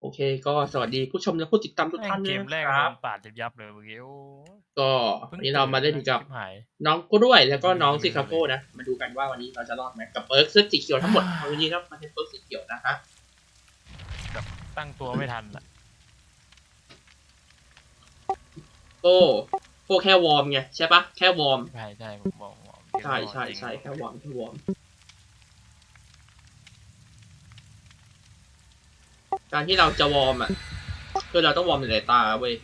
โอเค ก็สวัสดีผู้ชมและผู้ติดตามทุกท่านเกด้วยมแรกนะคโดรับนปาดยับๆเลยเมื่อกี้โอ้ก็พิ่วังนนี้เรามาเล่นตื่กับชิบหายน้องกล้วยแล้วก็น้องอืมซิคาโก้นะมาดูกันว่าวันนี้เราจะรอดไหมกับเปิร์กเสื้อสีเขียวทั้งหมดวันนี้ครับมันเป็นเปิร์กสีเขียวนะฮะแบบตั้งตัวไม่ทันอะโก้โก้แค่วอร์มไงใช่ปะแค่วอร์มใช่ใช่ผมบอกบอกใช่ใช่ใช่แค่วอร์มแค่วอร์ม การที่เราจะวอร์มอะ คือเราต้องวอร์มในสายตาเว้ย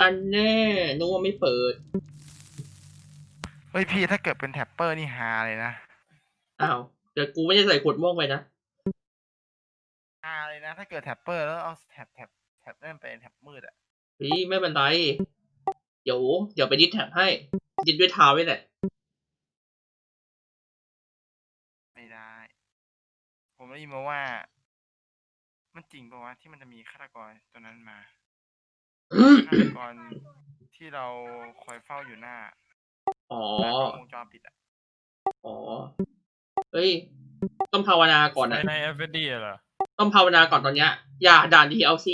อันแน่นึกว่าไม่เปิด เฮ้ยพี่ถ้าเกิดเป็นแท็ปเปอร์นี่ฮาเลยนะอ้าวเดี๋ยวกูไม่ได้ใส่ขวดม่วงไปนะฮาเลยนะ ถ้าเกิดแท็ปเปอร์แล้วเอาแท็บแท็บแท็บนั่นเป็นแท็บมืดอะเฮ้ยไม่เป็นไร เดี๋ยวเดี๋ยวไปดิสแท็บให้ดิสด้วยเท้าไว้แหละ ไม่ได้ ผมได้ยินมาว่า มันจริงปะวะที่มันจะมีฆาตกรตัวนั้นมาฆาตกรที่เราคอยเฝ้าอยู่หน้าอ๋อหน้ากล้องวงจรปิดอะอ๋อเฮ้ย ต้องภาวนาก่อนในนะในเอฟดีเหรอต้องภาวนาก่อนตอนเนี้ย อย่าด่าน DLC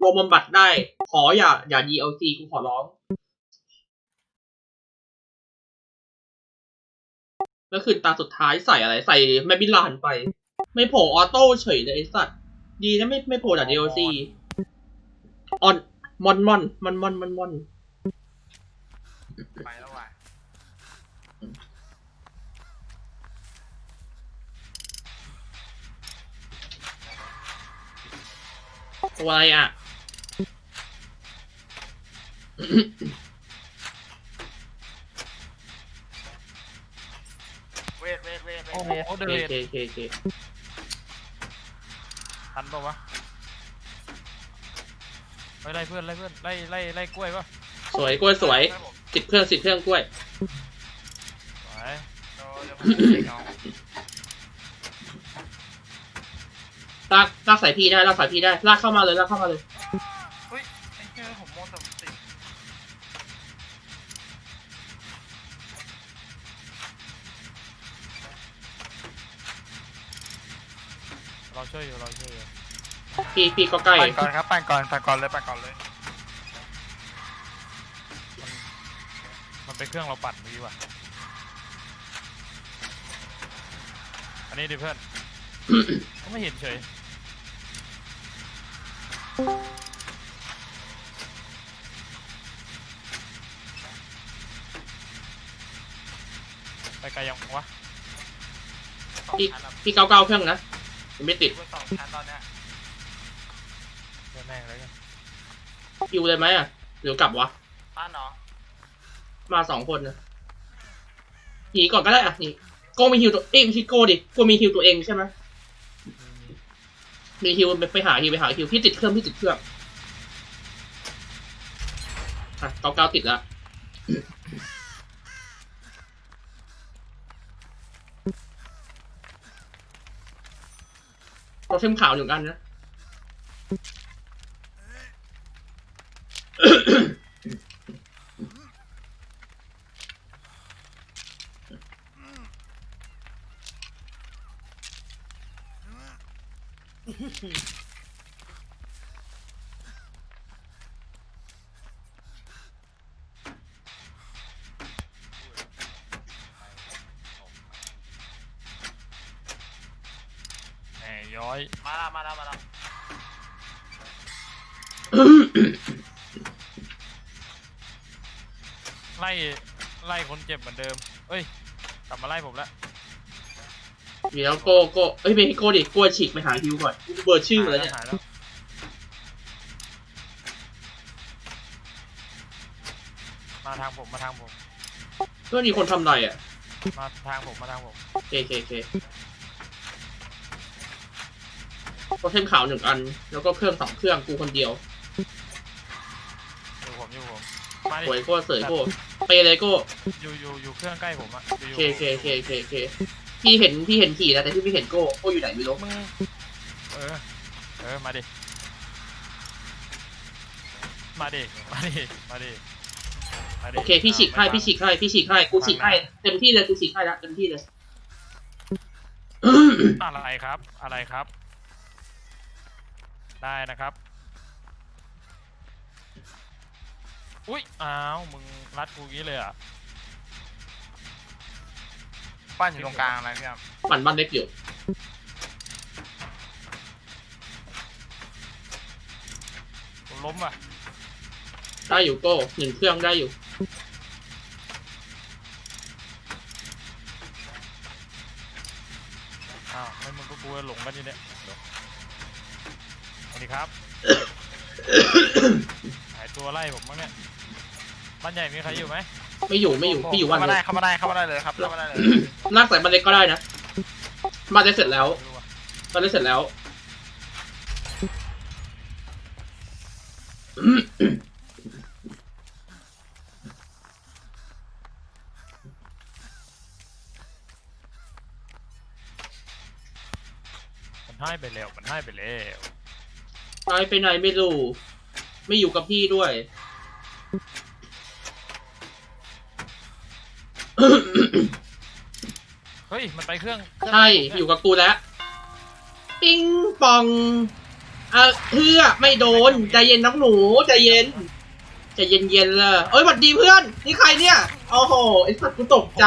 รวมบำบัดได้ ขออย่า อย่า DLC กูขอร้อง แล้วคือตาสุดท้ายใส่อะไรใส่แมบิลานไป ไม่โผล่ออโต้เฉยเลยไอ้สัตว์ ดีนะไม่ไม่โผล่ด่าน DLC ออนมอนมอนมอนมอนมอนมอนไปแล้วว่ะตัวอะไรอะ เวทเวทเวทเวท โอ้โหเวทเดิโอนเคโอเคโอเคทันปะวะไปไล่เพื่อนไล่เพื่อนไล่ไล่ไล่กล้วยปะสวยกล้วยสวยครับผมสิบเครื่องสิบเครื่องกล้วยสวยเดี๋ยวเดี๋ยวผมจะเช็คเอาลากลากสายพี่ได้ลากสายพี่ได้ลากเข้ามาเลยลากเข้ามาเลยเฮ้ยไอ้เจ้าผมโมแต่ผมติด เราช่วยอยู่เราช่วยอยู่พี่พี่ก็ใกล้ปั่นก่อนครับปั่นก่อนปั่นก่อนเลยปั่นก่อนเลยมันเป็นเครื่องเราปั่นเมื่อกี้ว่ะอันนี้ดิเพื่อน ก็ไม่เห็นเฉยไปไกลยังวะพี่พี่เก้าเก้าเครื่องนะ ยังไม่ติดอยู่บนสองชั้นตอนเนี้ยเพื่อนแม่งเลยกันคิวเลยไหมอะหรือกลับวะ ป้านเนาะมาสองคนนะหนีก่อนก็ได้อะหนีโกมีฮิวตัวเอ้ยไม่ใช่โกดิโกมีฮิวตัวเองใช่ไหมมีฮิวไปไปหาฮิวไปหาฮิวพี่ติดเครื่องพี่ติดเครื่องอะเก้าเก้าติดแล้ว เราเทมขาวอยู่กันนะ แหมย้อย มาแล้วมาแล้วมาแล้วไล่ไล่คนเจ็บเหมือนเดิม เอ้ย กลับมาไล่ผมแล้วเดี๋ยวโกโกเอ้ยไม่ให้โกดิโกฉีกไปหาฮิวก่อนกูเบอร์ชื่อมาแล้วเนี่ยหายแล้วมาทางผมมาทางผม ก็มีคนทำไรอะ มาทางผมมาทางผม เคเคเค โปรเทมขาวหนึ่งอัน แล้วก็เครื่องสองเครื่องกูคนเดียวอยู่ผมอยู่ผมมาดิสวยโก้เสยโก้เปเลยโก้อยู่อยู่อยู่เครื่องใกล้ผมอะอยู่เคเคเคเคเคพี่เห็นพี่เห็นขี่นะแต่พี่ไม่เห็นโก้โก้อยู่ไหนไม่รู้มึงเออเออมาดิมาดิมาดิมาดิมาดิโอเคพี่ฉีกให้ไม่พี่ฉีกให้พี่ฉีกให้กูฉีกให้เต็มที่เลยกูฉีกให้ละเต็มที่เลยอะไรครับ อะไรครับ ได้นะครับอุ้ยอ้าวมึงรัดกูงี้เลยเหรอะปั้นอยู่ตรงกลางนะพี่ครับปั่นบ้านเล็กอยู่กูล้มอะได้อยู่โก้หนึ่งเครื่องได้อยู่อ้าวไม่มึงก็กูจะหลงกันอยู่เนี่ยเดี๋ยว สวัสดีครับ หายตัวไล่ผมมั้งเนี่ย บ้านใหญ่มีใครอยู่ไหมไม่อยู่ไม่อยู่พี่อยู่บ้านเข้ามาเล็ได้กเข้ามาได้เข้ามาได้เลยครับเข้ามาได้เลยลากสายบ้านเล็กก็ได้นะบ้านเล็กเสร็จแล้วไม่รู้ว่ะบ้านเล็กเสร็จแล้ว มันให้ไปแล้วมันให้ไปแล้ว ไปไปไหนไม่รู้ ไม่อยู่กับพี่ด้วย เฮ้ย มันไปเครื่องเครื่องใช่ อยู่กับกูแล้ว ปิ้งปอง เออเพื่อไม่โดน ใจเย็นน้องหนู ใจเย็น ใจเย็นเย็นๆเลยเอ้ยหวัดดีเพื่อน นี่ใครเนี่ย โอ้โห ไอ้สัตว์กูตกใจ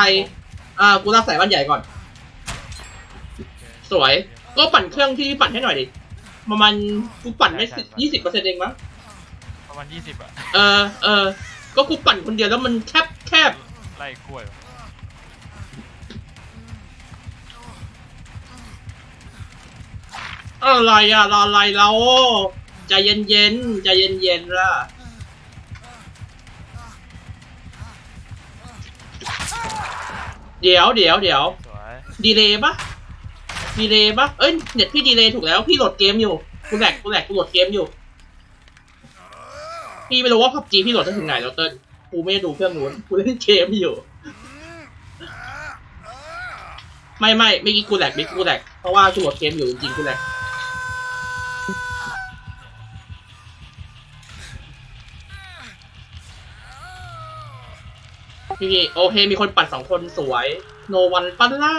อ่า กูรักสายบ้านใหญ่ก่อน สวย ก็ปั่นเครื่องที่ปั่นให้หน่อยดิ ประมาณกูปั่นไม่สิยี่สิบเปอร์เซ็นต์เองมั้งประมาณยี่สิบอะเออเออก็กูปั่นคนเดียวแล้วมันแคบแคบไล่กล้วยว่ะอะไรอะรออะไรเราใจเย็นเย็นๆใจเย็นเย็นๆล่ะเดี๋ยวเดี๋ยวเดี๋ยวสวยดีเลย์ปะ ดีเลย์ปะเอ้ย เน็ตพี่ดีเลย์ถูกแล้ว พี่โหลดเกมอยู่ กูแหลกกูแหลกกูโหลดเกมอยู่ พี่ไม่รู้ว่าพับจีพี่โหลดได้ถึงไหนแล้วเติ้ลกูไม่ดูเครื่องนู้น กูเล่นเกมอยู่ ไม่ไม่ไม่กี้กูแหลกไม่กูแหลก เพราะว่ากูโหลดเกมอยู่จริงๆกูแหลกพี่โอเคมีคนปัดสองคนสวย โนวันปั้นล่า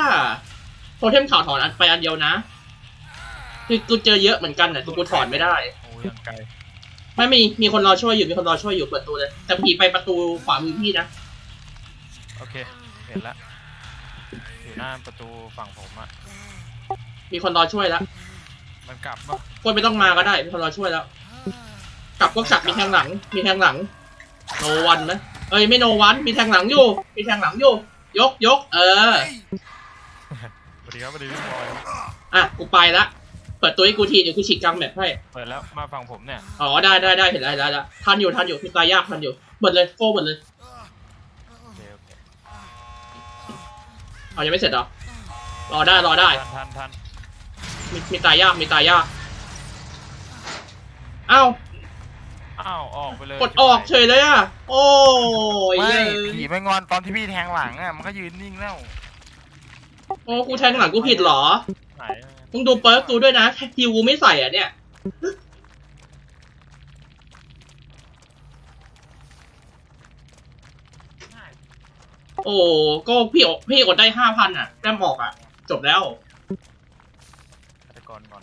เทมข่าวถอนอันไปอันเดียวนะ คือกูเจอเยอะเหมือนกันน่ะแต่กูถอนไม่ได้ โอ้ยยังไกลไม่มีมีคนรอช่วยอยู่มีคนรอช่วยอยู่เปิดประตูเลย แต่ผีไปประตูขวามือพี่นะโอเค เห็นละ อยู่หน้าประตูฝั่งผมอะมีคนรอช่วยแล้วมันกลับปะกล้วยไม่ต้องมาก็ได้มีคนรอช่วยแล้ว กลับก็กลับมีแทงหลัง มีแทงหลังโนวันนะเอ้ยไม่โนวันมีแทงหลังอยู่มีแทงหลังอยู่ ยกยกเออสวัส ดีครับสวัสดีพี่บอยอะกูไปละ เปิดตัวให้กูทีเดี๋ยวกูฉีกกลางแมปให้ เปิดแล้วมาฝั่งผมเนี่ยอ๋อได้ได้ได้เห็นแล้วเห็นแล้วแล้วทันอยู่ทันอยู่พี่ตายยากทันอยู่เปิดเลยโก้เปิดเลยโอเคโอเคเอายังไม่เสร็จเหรอรอได้รอได้ ทันทันทันมีมีตายยากมีตายยากเอ้าอ้าวออกไปเลยกดออกเฉยเลยอะ โอ้ยไม่เย้ผีไม่งอนตอนที่พี่แทงหลังอะมันก็ยืนนิ่งแล้ว โอ้กูแทงหลังกูผิดเหรอ หายมึงดูเปิร์กูด้วยนะฮิวูไม่ใส่อะเนี่ย โอ้ก็พี่อดพี่อดได้ห้าพันอะแต้มออกอะ จบแล้วฆาตกรงอน